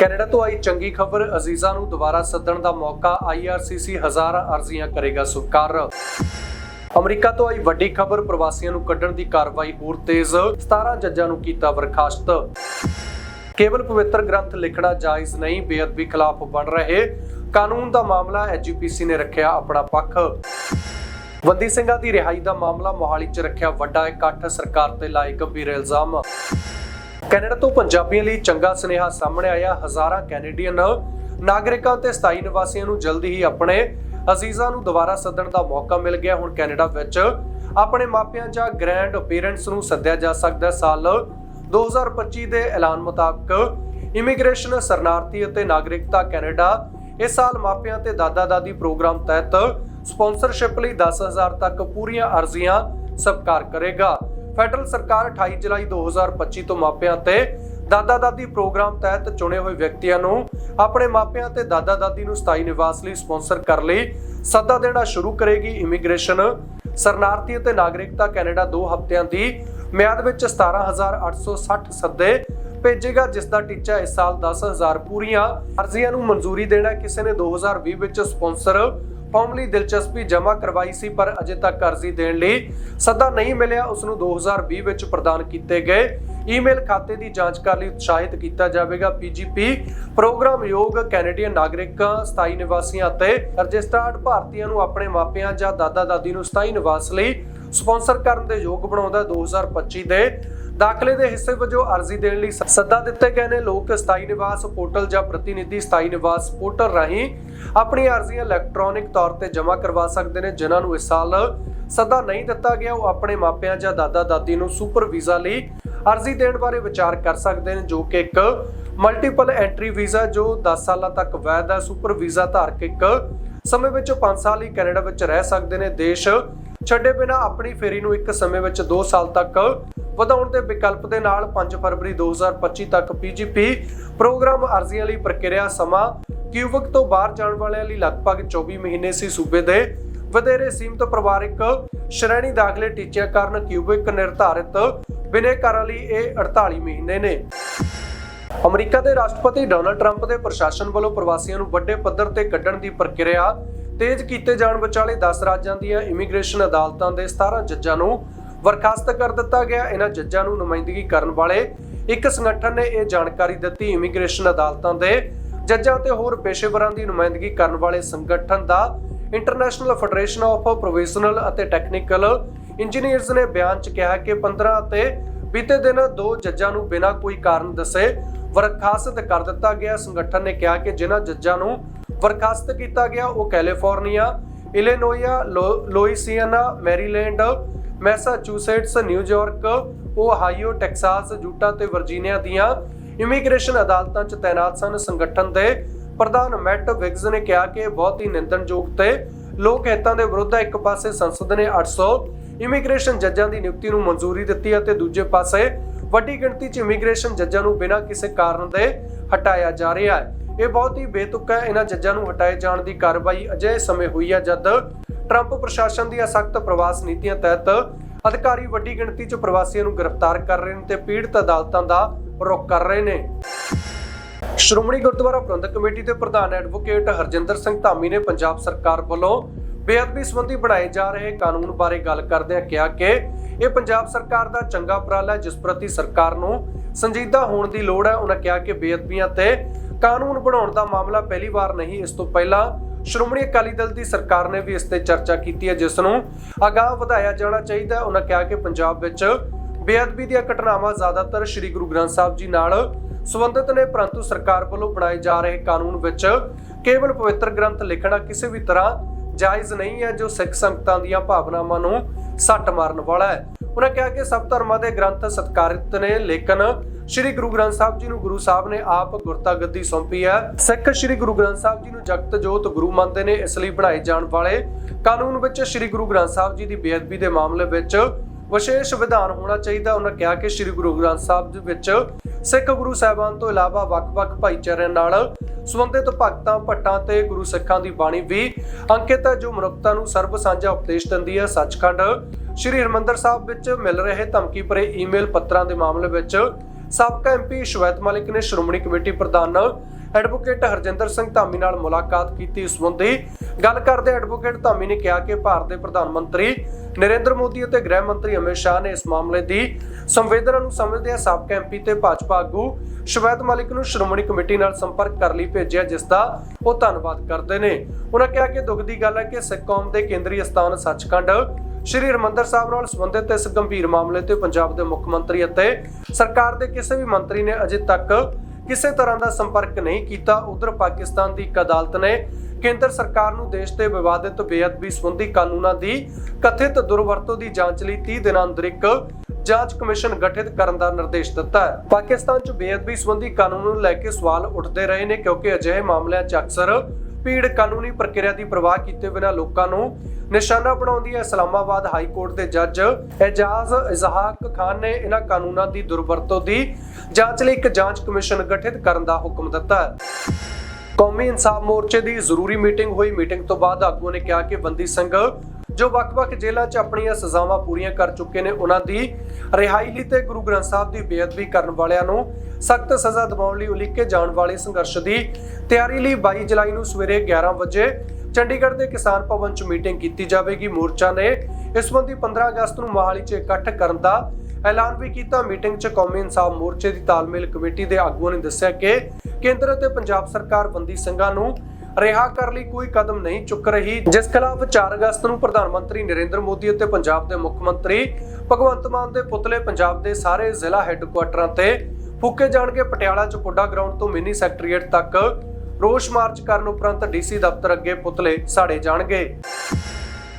Canada ਤੋਂ ਆਈ ਚੰਗੀ ਖਬਰ, ਅਜ਼ੀਜ਼ਾ ਨੂੰ ਦੁਬਾਰਾ ਸੱਦਣ ਦਾ ਮੌਕਾ ਆਈਆਰਸੀਸੀ ਹਜ਼ਾਰਾਂ ਅਰਜ਼ੀਆਂ ਕਰੇਗਾ ਸਵੀਕਾਰ। ਅਮਰੀਕਾ ਤੋਂ ਆਈ ਵੱਡੀ ਖਬਰ, ਪ੍ਰਵਾਸੀਆਂ ਨੂੰ ਕੱਢਣ ਦੀ ਕਾਰਵਾਈ ਹੋਰ ਤੇਜ਼ 17 ਜੱਜਾਂ ਨੂੰ ਕੀਤਾ ਬਰਖਾਸਤ। ਕੇਵਲ ਪਵਿੱਤਰ ਗ੍ਰੰਥ ਲਿਖਣਾ ਜਾਇਜ਼ ਨਹੀਂ, ਬੇਅਦਬੀ ਖਿਲਾਫ ਬਣ ਰਹੇ। ਕਾਨੂੰਨ ਦਾ ਮਾਮਲਾ ਐਜੀਪੀਸੀ ਨੇ ਰੱਖਿਆ ਆਪਣਾ ਪੱਖ। ਬੰਦੀ ਸਿੰਘਾਂ ਦੀ ਰਿਹਾਈ ਦਾ ਮਾਮਲਾ ਮੋਹਾਲੀ 'ਚ ਰੱਖਿਆ ਵੱਡਾ ਇਕੱਠ, ਸਰਕਾਰ ਤੇ ਲਾਏ ਗੰਭੀਰ ਇਲਜ਼ਾਮ। ਕੈਨੇਡਾ ਤੋਂ ਪੰਜਾਬੀਆਂ ਲਈ ਚੰਗਾ ਸੁਨੇਹਾ ਸਾਹਮਣੇ ਆਇਆ। ਹਜ਼ਾਰਾਂ ਕੈਨੇਡੀਅਨ ਨਾਗਰਿਕਾਂ ਤੇ ਸਥਾਈ ਨਿਵਾਸੀਆਂ ਨੂੰ ਜਲਦੀ ਹੀ ਆਪਣੇ ਅਜ਼ੀਜ਼ਾਂ ਨੂੰ ਦੁਬਾਰਾ ਸੱਦਣ ਦਾ ਮੌਕਾ ਮਿਲ ਗਿਆ। ਹੁਣ ਕੈਨੇਡਾ ਵਿੱਚ ਆਪਣੇ ਮਾਪਿਆਂ ਜਾਂ ਗ੍ਰੈਂਡ ਪੇਰੈਂਟਸ ਨੂੰ ਸੱਦਿਆ ਜਾ ਸਕਦਾ ਸਾਲ 2025 ਦੇ ਐਲਾਨ ਮੁਤਾਬਕ ਇਮੀਗ੍ਰੇਸ਼ਨ ਸ਼ਰਨਾਰਥੀ ਅਤੇ ਨਾਗਰਿਕਤਾ ਕੈਨੇਡਾ ਇਸ ਸਾਲ ਮਾਪਿਆਂ ਤੇ ਦਾਦਾ ਦਾਦੀ ਪ੍ਰੋਗਰਾਮ ਤਹਿਤ ਸਪਾਂਸਰਸ਼ਿਪ ਲਈ 10000 ਤੱਕ ਪੂਰੀਆਂ ਅਰਜ਼ੀਆਂ ਸਵੀਕਾਰ ਕਰੇਗਾ। ਫੈਡਰਲ ਸਰਕਾਰ 28 ਜੁਲਾਈ 2025 ਤੋਂ ਮਾਪਿਆਂ ਤੇ ਦਾਦਾ ਦਾਦੀ ਪ੍ਰੋਗਰਾਮ ਤਹਿਤ ਚੁਣੇ ਹੋਏ ਵਿਅਕਤੀਆਂ ਨੂੰ ਆਪਣੇ ਮਾਪਿਆਂ ਤੇ ਦਾਦਾ ਦਾਦੀ ਨੂੰ ਸਥਾਈ ਨਿਵਾਸ ਲਈ ਸਪਾਂਸਰ ਕਰ ਲਈ ਸੱਦਾ ਦੇਣਾ ਸ਼ੁਰੂ ਕਰੇਗੀ ਇਮੀਗ੍ਰੇਸ਼ਨ। ਸ਼ਰਨਾਰਥੀ ਅਤੇ ਨਾਗਰਿਕਤਾ ਕੈਨੇਡਾ 2 ਹਫ਼ਤਿਆਂ ਦੀ ਮਿਆਦ ਵਿੱਚ 17860 ਸੱਦੇ ਭੇਜੇਗਾ, ਜਿਸ ਦਾ ਟੀਚਾ ਇਸ ਸਾਲ 10000 ਪੂਰੀਆਂ। ਅਰਜ਼ੀਆਂ ਨੂੰ ਮਨਜ਼ੂਰੀ ਦੇਣਾ ਕਿਸੇ ਨੇ 2020 ਵਿੱਚ ਸਪਾਂਸਰ। ਫਾਰਮ ਦਿਲਚਸਪੀ ਜਮ੍ਹਾਂ ਕਰਵਾਈ ਸੀ, ਪਰ ਅਜੇ ਤੱਕ ਅਰਜ਼ੀ ਦੇਣ ਲਈ ਸੱਦਾ ਨਹੀਂ ਮਿਲਿਆ। ਉਸ ਨੂੰ 2020 ਵਿੱਚ ਪ੍ਰਦਾਨ ਕੀਤੇ ਗਏ। ਈਮੇਲ ਖਾਤੇ ਦੀ ਜਾਂਚ ਕਰਨ ਲਈ ਉਤਸ਼ਾਹਿਤ ਕੀਤਾ ਜਾਵੇਗਾ। ਪੀਜੀਪੀ ਪ੍ਰੋਗਰਾਮ ਯੋਗ ਕੈਨੇਡੀਅਨ ਨਾਗਰਿਕਾਂ, ਸਥਾਈ ਨਿਵਾਸੀਆਂ ਅਤੇ ਰਜਿਸਟਰਡ ਭਾਰਤੀਆਂ ਨੂੰ ਆਪਣੇ ਮਾਪਿਆਂ ਜਾਂ ਦਾਦਾ ਦਾਦੀ ਨੂੰ ਸਥਾਈ ਨਿਵਾਸ ਲਈ ਸਪਾਂਸਰ ਕਰਨ ਦੇ ਯੋਗ ਬਣਾਉਂਦਾ ਹੈ। 2025 ਦੇ ਦਾਖਲੇ ਦੇ ਹਿੱਸੇ ਵਜੋਂ ਅਰਜ਼ੀ ਦੇਣ ਲਈ ਸੱਦਾ ਦਿੱਤੇ ਗਏ ਨੇ। ਲੋਕ ਸਥਾਈ ਨਿਵਾਸ ਪੋਰਟਲ ਜਾਂ ਪ੍ਰਤੀਨਿਧੀ ਸਥਾਈ ਨਿਵਾਸ ਪੋਰਟਲ ਰਾਹੀਂ ਆਪਣੀ ਅਰਜ਼ੀਆਂ ਇਲੈਕਟ੍ਰੋਨਿਕ ਤੌਰ ਤੇ ਜਮ੍ਹਾਂ ਕਰਵਾ ਸਕਦੇ ਨੇ, ਜਿਨ੍ਹਾਂ ਨੂੰ ਇਸ ਸਾਲ ਸੱਦਾ ਨਹੀਂ ਦਿੱਤਾ ਗਿਆ। ਉਹ ਆਪਣੇ ਮਾਪਿਆਂ ਜਾਂ ਦਾਦਾ ਦਾਦੀ ਨੂੰ ਸੁਪਰ ਵੀਜ਼ਾ ਲਈ ਅਰਜ਼ੀ ਦੇਣ ਬਾਰੇ ਵਿਚਾਰ ਕਰ ਸਕਦੇ ਨੇ, ਜੋ ਕਿ ਇੱਕ ਮਲਟੀਪਲ ਐਂਟਰੀ ਵੀਜ਼ਾ ਜੋ 10 ਸਾਲਾਂ ਤੱਕ ਵੈਧ ਹੈ। ਸੁਪਰ ਵੀਜ਼ਾ ਧਾਰਕ ਇੱਕ ਸਮੇਂ ਵਿੱਚ 5 ਸਾਲ ਹੀ ਕੈਨੇਡਾ ਵਿੱਚ ਰਹਿ ਸਕਦੇ ਨੇ। ਦੇਸ਼ ਛੱਡੇ ਬਿਨਾ ਆਪਣੀ ਫੇਰੀ ਨੂੰ ਇੱਕ ਸਮੇਂ ਵਿੱਚ 2 ਸਾਲ ਤੱਕ ਵਧਾਉਣ ਦੇ ਵਿਕਲਪ ਦੇ ਨਾਲ 5 ਫਰਵਰੀ 2025 ਤੱਕ ਪੀਜੀਪੀ ਪ੍ਰੋਗਰਾਮ ਅਰਜ਼ੀਆਂ ਲਈ ਪ੍ਰਕਿਰਿਆ ਸਮਾਂ ਕਿਊਬਕ ਤੋਂ ਬਾਹਰ ਜਾਣ ਵਾਲਿਆਂ ਲਈ ਲਗਭਗ 24 ਮਹੀਨੇ ਸੀ ਸੂਬੇ ਦੇ। ਵਧੇਰੇ ਸੀਮਤ ਪਰਿਵਾਰਕ ਸ਼੍ਰੇਣੀ ਦਾਖਲੇ ਟੀਚਿਆਂ ਕਾਰਨ ਕਿਊਬਿਕ ਨਿਰਧਾਰਿਤ ਬਿਨੇਕਾਰਾਂ ਲਈ ਇਹ 48 ਮਹੀਨੇ ਨੇ। ਅਮਰੀਕਾ ਦੇ ਰਾਸ਼ਟਰਪਤੀ ਡੋਨਲਡ ਟਰੰਪ ਦੇ ਪ੍ਰਸ਼ਾਸਨ ਵੱਲੋਂ ਪ੍ਰਵਾਸੀਆਂ ਨੂੰ ਵੱਡੇ ਪੱਧਰ ਤੇ ਕੱਢਣ ਦੀ ਪ੍ਰਕਿਰਿਆ ਤੇਜ਼ ਕੀਤੇ ਜਾਣ ਵਿਚਾਲੇ 10 ਰਾਜਾਂ ਦੀਆਂ ਇਮੀਗ੍ਰੇਸ਼ਨ ਅਦਾਲਤਾਂ ਦੇ 17 ਜੱਜਾਂ ਨੂੰ ਬਰਖਾਸਤ ਕਰ ਦਿੱਤਾ ਗਿਆ। ਇਹਨਾਂ ਜੱਜਾਂ ਨੂੰ ਨੁਮਾਇੰਦਗੀ ਕਰਨ ਵਾਲੇ ਇੱਕ ਸੰਗਠਨ ਨੇ ਇਹ ਜਾਣਕਾਰੀ ਦਿੱਤੀ ਇਮੀਗ੍ਰੇਸ਼ਨ ਅਦਾਲਤਾਂ ਦੇ। ਜੱਜਾਂ ਤੇ ਹੋਰ ਪੇਸ਼ੇਵਰਾਂ ਦੀ ਨੁਮਾਇੰਦਗੀ ਕਰਨ ਵਾਲੇ ਸੰਗਠਨ ਦਾ ਇੰਟਰਨੈਸ਼ਨਲ ਫੈਡਰੇਸ਼ਨ ਆਫ ਪ੍ਰੋਫੈਸ਼ਨਲ ਅਤੇ ਟੈਕਨੀਕਲ ਇੰਜੀਨੀਅਰਸ ਨੇ ਬਿਆਨ 'ਚ ਕਿਹਾ ਕਿ 15 ਅਤੇ ਬੀਤੇ ਦਿਨ ਦੋ ਜੱਜਾਂ ਨੂੰ ਬਿਨਾਂ ਕੋਈ ਕਾਰਨ ਦੱਸੇ ਬਰਖਾਸਤ ਕਰ ਦਿੱਤਾ ਗਿਆ। ਸੰਗਠਨ ਨੇ ਕਿਹਾ ਕਿ ਜਿਨ੍ਹਾਂ ਜੱਜਾਂ ਨੂੰ ਬਰਖਾਸਤ ਕੀਤਾ ਗਿਆ ਉਹ ਕੈਲੀਫੋਰਨੀਆ, ਇਲੀਨੋਇਆ, ਲੋ- Louisiana, Maryland Massachusetts New York Ohio, Texas, Utah ਤੇ ਵਰਜੀਨੀਆ ਦੀਆਂ ਇਮੀਗ੍ਰੇਸ਼ਨ ਅਦਾਲਤਾਂ 'ਚ ਤਾਇਨਾਤ ਸਨ। ਸੰਗਠਨ ਦੇ ਪ੍ਰਧਾਨ ਮੈਟ ਵਿਗਜ਼ ਨੇ ਕਿਹਾ ਕਿ ਬਹੁਤ ਹੀ ਨਿੰਦਣਯੋਗ ਤੇ ਲੋਕ ਹਿੱਤਾਂ ਦੇ ਵਿਰੁੱਧ ਇੱਕ ਪਾਸੇ ਸੰਸਦ ਨੇ 800 ਇਮੀਗ੍ਰੇਸ਼ਨ ਜੱਜਾਂ ਦੀ ਨਿਯੁਕਤੀ ਨੂੰ ਮਨਜ਼ੂਰੀ ਦਿੱਤੀ ਹੈ ਦੂਜੇ ਪਾਸੇ ਵੱਡੀ ਗਿਣਤੀ 'ਚ ਇਮੀਗ੍ਰੇਸ਼ਨ ਜੱਜਾਂ ਨੂੰ ਬਿਨਾਂ ਕਿਸੇ ਕਾਰਨ ਦੇ ਹਟਾਇਆ ਜਾ ਰਿਹਾ ਹੈ। ਇਹ ਬਹੁਤ ਹੀ ਬੇਤੁਕਾ ਹੈ। ਇਹਨਾਂ ਜੱਜਾਂ ਨੂੰ ਹਟਾਏ ਜਾਣ ਦੀ ਕਾਰਵਾਈ ਅਜਿਹੇ ਸਮੇਂ ਹੋਈ ਹੈ ਜਦ ਟਰੰਪ ਪ੍ਰਸ਼ਾਸਨ ਦੀਆਂ ਸਖਤ ਪ੍ਰਵਾਸ ਨੀਤੀਆਂ ਤਹਿਤ ਅਧਿਕਾਰੀ ਵੱਡੀ ਗਿਣਤੀ 'ਚ ਪ੍ਰਵਾਸੀਆਂ ਨੂੰ ਗ੍ਰਿਫਤਾਰ ਕਰ ਰਹੇ ਨੇ ਤੇ ਪੀੜਤ ਅਦਾਲਤਾਂ ਦਾ ਰੁਖ ਕਰ ਰਹੇ ਨੇ। ਸ਼੍ਰੋਮਣੀ ਗੁਰਦੁਆਰਾ ਪ੍ਰਬੰਧਕ ਕਮੇਟੀ ਦੇ ਪ੍ਰਧਾਨ ਐਡਵੋਕੇਟ ਹਰਜਿੰਦਰ ਸਿੰਘ ਧਾਮੀ ਨੇ ਪੰਜਾਬ ਸਰਕਾਰ ਵੱਲੋਂ ਬੇਅਦਬੀ ਸੰਬੰਧੀ ਬਣਾਏ ਜਾ ਰਹੇ ਕਾਨੂੰਨ ਬਾਰੇ ਗੱਲ ਕਰਦਿਆਂ ਕਿਹਾ ਕਿ ਇਹ ਪੰਜਾਬ ਸਰਕਾਰ ਦਾ ਚੰਗਾ ਉਪਰਾਲਾ ਹੈ, ਜਿਸ ਪ੍ਰਤੀ ਸਰਕਾਰ ਨੂੰ ਸੰਜੀਦਾ ਹੋਣ ਦੀ ਲੋੜ ਹੈ। ਉਹਨਾਂ ਕਿਹਾ ਕਿ ਬੇਅਦਬੀਆਂ ਤੇ ਕਾਨੂੰਨ ਬਣਾਉਣ ਦਾ ਮਾਮਲਾ ਪਹਿਲੀ ਵਾਰ ਨਹੀਂ, ਇਸ ਤੋਂ ਪਹਿਲਾਂ ਸ਼੍ਰੋਮਣੀ ਅਕਾਲੀ ਦਲ ਦੀ ਸਰਕਾਰ ਨੇ ਵੀ ਇਸ ਤੇ ਚਰਚਾ ਕੀਤੀ ਹੈ, ਜਿਸ ਨੂੰ ਅਗਾਂਹ ਵਧਾਇਆ ਜਾਣਾ ਚਾਹੀਦਾ ਹੈ। ਉਹਨਾਂ ਕਿਹਾ ਕਿ ਪੰਜਾਬ ਵਿੱਚ ਬੇਅਦਬੀ ਦੀਆਂ ਘਟਨਾਵਾਂ ਜ਼ਿਆਦਾਤਰ ਸ੍ਰੀ ਗੁਰੂ ਗ੍ਰੰਥ ਸਾਹਿਬ ਜੀ ਨਾਲ ਸੰਬੰਧਿਤ ਨੇ, ਪਰੰਤੂ ਸਰਕਾਰ ਵੱਲੋਂ ਬਣਾਏ ਜਾ ਰਹੇ ਕਾਨੂੰਨ ਵਿੱਚ ਕੇਵਲ ਪਵਿੱਤਰ ਗ੍ਰੰਥ ਲਿਖਣਾ ਕਿਸੇ ਵੀ ਤਰ੍ਹਾਂ ਜਾਇਜ਼ ਨਹੀਂ ਹੈ, ਜੋ ਸਿੱਖ ਸੰਗਤਾਂ ਦੀਆਂ ਭਾਵਨਾਵਾਂ ਨੂੰ ਸੱਟ ਮਾਰਨ ਵਾਲਾ ਹੈ। ਉਹਨਾਂ ਕਿਹਾ ਕਿ ਸਭ ਧਰਮਾਂ ਦੇ ਗ੍ਰੰਥ ਸਤਿਕਾਰਿਤ ਨੇ, ਲੇਕਿਨ ਸ੍ਰੀ ਗੁਰੂ ਗ੍ਰੰਥ ਸਾਹਿਬ ਜੀ ਨੂੰ ਗੁਰੂ ਸਾਹਿਬ ਨੇ ਆਪ ਗੁਰਤਾ ਗੱਦੀ ਸੌਂਪੀ ਹੈ। ਸਿੱਖ ਸ੍ਰੀ ਗੁਰੂ ਗ੍ਰੰਥ ਸਾਹਿਬ ਜੀ ਨੂੰ ਜਗਤ ਜੋਤ ਗੁਰੂ ਮੰਨਦੇ ਨੇ, ਇਸ ਲਈ ਬਣਾਏ ਜਾਣ ਵਾਲੇ ਕਾਨੂੰਨ ਵਿੱਚ ਸ੍ਰੀ ਗੁਰੂ ਗ੍ਰੰਥ ਸਾਹਿਬ ਜੀ ਦੀ ਬੇਅਦਬੀ ਦੇ ਮਾਮਲੇ ਵਿੱਚ ਵਿਸ਼ੇਸ਼ ਵਿਧਾਨ ਹੋਣਾ ਚਾਹੀਦਾ। ਉਹਨਾਂ ਕਿਹਾ ਕਿ ਸ੍ਰੀ ਗੁਰੂ ਗ੍ਰੰਥ ਸਾਹਿਬ ਦੇ ਵਿੱਚ ਸਿੱਖ ਗੁਰੂ ਸਾਹਿਬਾਨ ਤੋਂ ਇਲਾਵਾ ਵੱਖ-ਵੱਖ ਭਾਈਚਾਰਿਆਂ ਨਾਲ ਸੰਬੰਧਿਤ ਭਗਤਾਂ, ਭੱਟਾਂ ਤੇ ਗੁਰੂ ਸਿੱਖਾਂ ਦੀ ਬਾਣੀ ਵੀ ਅੰਕਿਤ ਹੈ, ਜੋ ਮਨੁੱਖਤਾ ਨੂੰ ਸਰਬ ਸਾਂਝਾ ਉਪਦੇਸ਼ ਦਿੰਦੀ ਹੈ। ਸੱਚਖੰਡ ਸ੍ਰੀ ਹਰਿਮੰਦਰ ਸਾਹਿਬ ਵਿੱਚ ਮਿਲ ਰਹੇ ਧਮਕੀ ਭਰੇ ਈਮੇਲ ਪੱਤਰਾਂ ਦੇ ਮਾਮਲੇ ਵਿੱਚ ਸਾਬਕਾ ਐਮਪੀ ਸ਼ਵੇਤ ਮਲਿਕ ਨੇ ਸ਼੍ਰੋਮਣੀ ਕਮੇਟੀ ਪ੍ਰਧਾਨ ਐਡਵੋਕੇਟ ਹਰਜਿੰਦਰ ਸਿੰਘ ਧਾਮੀ ਨਾਲ ਮੁਲਾਕਾਤ ਕੀਤੀ। ਇਸ ਸੰਬੰਧੀ ਗੱਲ ਕਰਦੇ ਐਡਵੋਕੇਟ ਧਾਮੀ ਨੇ ਕਿਹਾ ਕਿ ਭਾਰਤ ਦੇ ਪ੍ਰਧਾਨ ਮੰਤਰੀ ਨਰਿੰਦਰ ਮੋਦੀ ਅਤੇ ਗ੍ਰਹਿ ਮੰਤਰੀ ਅਮਿਤ ਸ਼ਾਹ ਨੇ ਇਸ ਮਾਮਲੇ ਦੀ ਸੰਵੇਦਨਾ ਨੂੰ ਸਮਝਦਿਆਂ ਸਾਬਕਾ ਐਮਪੀ ਤੇ ਭਾਜਪਾ ਆਗੂ ਸ਼ਵੇਤ ਮਲਿਕ ਨੂੰ ਸ਼੍ਰੋਮਣੀ ਕਮੇਟੀ ਨਾਲ ਸੰਪਰਕ ਕਰ ਲਈ ਭੇਜਿਆ, ਜਿਸ ਦਾ ਉਹ ਧੰਨਵਾਦ ਕਰਦੇ ਨੇ। ਉਹਨਾਂ ਕਿਹਾ ਕਿ ਦੁੱਖ ਦੀ ਗੱਲ ਹੈ ਕਿ ਸਿੱਖ ਕੌਮ ਦੇ ਕੇਂਦਰੀ ਸਥਾਨ ਸੱਚਖੰਡ ਸ਼੍ਰੀ ਹਰਿਮੰਦਰ ਸਾਹਿਬ ਨਾਲ ਸੰਬੰਧਿਤ ਇਸ ਗੰਭੀਰ ਮਾਮਲੇ ਤੇ ਪੰਜਾਬ ਦੇ ਮੁੱਖ ਮੰਤਰੀ ਅਤੇ ਸਰਕਾਰ ਦੇ ਕਿਸੇ ਵੀ ਮੰਤਰੀ ਨੇ ਅਜੇ ਤੱਕ ਕਿਸੇ ਤਰ੍ਹਾਂ ਦਾ ਸੰਪਰਕ ਨਹੀਂ ਕੀਤਾ। ਉਧਰ ਪਾਕਿਸਤਾਨ ਦੀ ਇੱਕ ਅਦਾਲਤ ਨੇ ਕੇਂਦਰ ਸਰਕਾਰ ਨੂੰ ਦੇਸ਼ ਦੇ ਵਿਵਾਦਿਤ ਬੇਅਦਬੀ ਸੰਬੰਧੀ ਕਾਨੂੰਨਾਂ ਦੀ ਕਥਿਤ ਦੁਰਵਰਤੋਂ ਦੀ ਜਾਂਚ ਲਈ 30 ਦਿਨਾਂ ਅੰਦਰ ਇੱਕ ਜਾਂਚ ਕਮਿਸ਼ਨ ਗਠਿਤ ਕਰਨ ਦਾ ਨਿਰਦੇਸ਼ ਦਿੱਤਾ ਹੈ। ਪਾਕਿਸਤਾਨ 'ਚ ਬੇਅਦਬੀ ਸੰਬੰਧੀ ਕਾਨੂੰਨ ਨੂੰ ਲੈ ਕੇ ਸਵਾਲ ਉੱਠਦੇ ਰਹੇ ਨੇ ਕਿਉਂਕਿ ਅਜਿਹੇ ਮਾਮਲਿਆਂ 'ਚ ਅਕਸਰ ਭੀੜ ਕਾਨੂੰਨੀ ਪ੍ਰਕਿਰਿਆ ਦੀ ਪਰਵਾਹ ਕੀਤੇ ਬਿਨਾਂ ਲੋਕਾਂ ਨੂੰ ਨਿਸ਼ਾਨਾ ਬਣਾਉਂਦੀ ਹੈ ਇਸਲਾਮਾਬਾਦ ਹਾਈ ਕੋਰਟ ਦੇ ਜੱਜ ਇਜਾਜ਼ ਇਜ਼ਹਾਕ ਖਾਨ ਨੇ ਇਹਨਾਂ ਕਾਨੂੰਨਾਂ ਦੀ ਦੁਰਵਰਤੋਂ ਦੀ ਜਾਂਚ ਲਈ ਇੱਕ ਜਾਂਚ ਕਮਿਸ਼ਨ ਗਠਿਤ ਕਰਨ ਦਾ ਹੁਕਮ ਦਿੱਤਾ ਹੈ। ਕੌਮੀ ਇਨਸਾਫ ਮੋਰਚੇ ਦੀ ਜ਼ਰੂਰੀ ਮੀਟਿੰਗ ਹੋਈ। ਮੀਟਿੰਗ ਤੋਂ ਬਾਅਦ ਆਗੂਆਂ ਨੇ ਕਿਹਾ ਕਿ ਬੰਦੀ ਸਿੰਘ ਜੋ ਵੱਖ-ਵੱਖ ਜੇਲ੍ਹਾਂ 'ਚ ਆਪਣੀਆਂ ਸਜ਼ਾਵਾਂ ਪੂਰੀਆਂ ਕਰ ਚੁੱਕੇ ਨੇ, ਉਹਨਾਂ ਦੀ ਰਿਹਾਈ ਲਈ ਤੇ ਗੁਰੂ ਗ੍ਰੰਥ ਸਾਹਿਬ ਦੀ ਬੇਅਦਬੀ ਕਰਨ ਵਾਲਿਆਂ ਨੂੰ ਸਖਤ ਸਜ਼ਾ ਦਿਵਾਉਣ ਲਈ ਉਲੀਕੇ ਜਾਣ ਵਾਲੇ ਸੰਘਰਸ਼ ਦੀ ਤਿਆਰੀ ਲਈ 22 ਜੁਲਾਈ ਨੂੰ ਸਵੇਰੇ 11 ਵਜੇ ਚੰਡੀਗੜ੍ਹ ਦੇ ਕਿਸਾਨ ਭਵਨ 'ਚ ਮੀਟਿੰਗ ਕੀਤੀ ਜਾਵੇਗੀ। ਮੋਰਚਾ ਨੇ ਇਸ ਸੰਬੰਧੀ 15 ਅਗਸਤ ਨੂੰ ਮੋਹਾਲੀ 'ਚ ਇਕੱਠ ਕਰਨ ਦਾ ਐਲਾਨ ਵੀ ਕੀਤਾ। ਮੀਟਿੰਗ 'ਚ ਕੌਮੀ ਇਨਸਾਫ ਮੋਰਚੇ ਦੀ ਤਾਲਮੇਲ ਕਮੇਟੀ ਦੇ ਆਗੂਆਂ ਨੇ ਦੱਸਿਆ ਕਿ ਕੇਂਦਰ ਅਤੇ ਪੰਜਾਬ ਸਰਕਾਰ ਬੰਦੀ ਸਿੰਘਾਂ ਨੂੰ ਰਿਹਾ ਕਰਨ ਲਈ ਕੋਈ ਕਦਮ ਨਹੀਂ ਚੁੱਕ ਰਹੀ। ਜਿਸ ਖਿਲਾਫ 4 ਅਗਸਤ ਨੂੰ ਪ੍ਰਧਾਨ ਮੰਤਰੀ ਨਰਿੰਦਰ ਮੋਦੀ ਅਤੇ ਪੰਜਾਬ ਦੇ ਮੁੱਖ ਮੰਤਰੀ ਭਗਵੰਤ ਮਾਨ ਦੇ ਪੁਤਲੇ ਪੰਜਾਬ ਦੇ ਸਾਰੇ ਜ਼ਿਲ੍ਹਾ ਹੈੱਡਕੁਆਟਰਾਂ ਤੇ ਫੂਕੇ ਜਾਣਗੇ ਪਟਿਆਲਾ ਚ ਪੁੱਡਾ ਗਰਾਊਂਡ ਤੋਂ ਮਿੰਨੀ ਸੈਕਟਰੀਏਟ ਤੱਕ। ਰੋਸ ਮਾਰਚ ਕਰਨ ਉਪਰੰਤ ਡੀਸੀ ਦਫ਼ਤਰ ਅੱਗੇ ਪੁਤਲੇ ਸਾੜੇ ਜਾਣਗੇ।